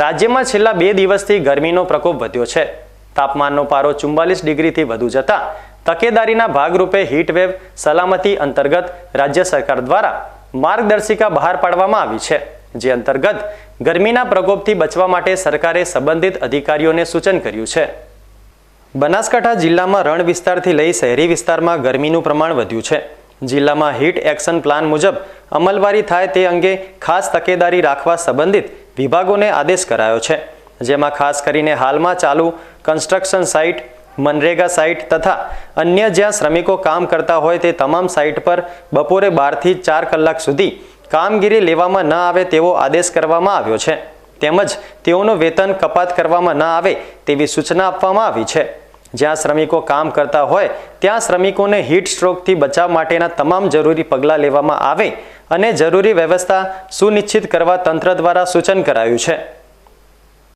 રાજ્યમાં છેલ્લા બે દિવસથી ગરમીનો પ્રકોપ વધ્યો છે. તાપમાનનો પારો ચુમ્બાલીસ ડિગ્રીથી વધુ જતા તકેદારીના ભાગરૂપે હીટવેવ સલામતી અંતર્ગત રાજ્ય સરકાર દ્વારા માર્ગદર્શિકા બહાર પાડવામાં આવી છે, જે અંતર્ગત ગરમીના પ્રકોપથી બચવા માટે સરકારે સંબંધિત અધિકારીઓને સૂચન કર્યું છે. બનાસકાંઠા જિલ્લામાં રણ વિસ્તારથી લઈ શહેરી વિસ્તારમાં ગરમીનું પ્રમાણ વધ્યું છે. જિલ્લામાં હીટ એક્શન પ્લાન મુજબ અમલવારી થાય તે અંગે ખાસ તકેદારી રાખવા સંબંધિત વિભાગોને આદેશ કરાયો છે, જેમાં ખાસ કરીને હાલમાં ચાલુ કન્સ્ટ્રક્શન સાઇટ, મનરેગા સાઇટ તથા અન્ય જ્યાં શ્રમિકો કામ કરતા હોય તે તમામ સાઇટ પર બપોરે બારથી ચાર કલાક સુધી કામગીરી લેવામાં ન આવે તેવો આદેશ કરવામાં આવ્યો છે. તેમજ તેઓનું વેતન કપાત કરવામાં ન આવે તેવી સૂચના આપવામાં આવી છે. જ્યાં શ્રમિકો કામ કરતા હોય, ત્યાં શ્રમિકોને હીટ સ્ટ્રોકથી બચાવ માટેના તમામ જરૂરી પગલાં લેવામાં આવે અને જરૂરી વ્યવસ્થા સુનિશ્ચિત કરવા તંત્ર દ્વારા સૂચન કરાયું છે.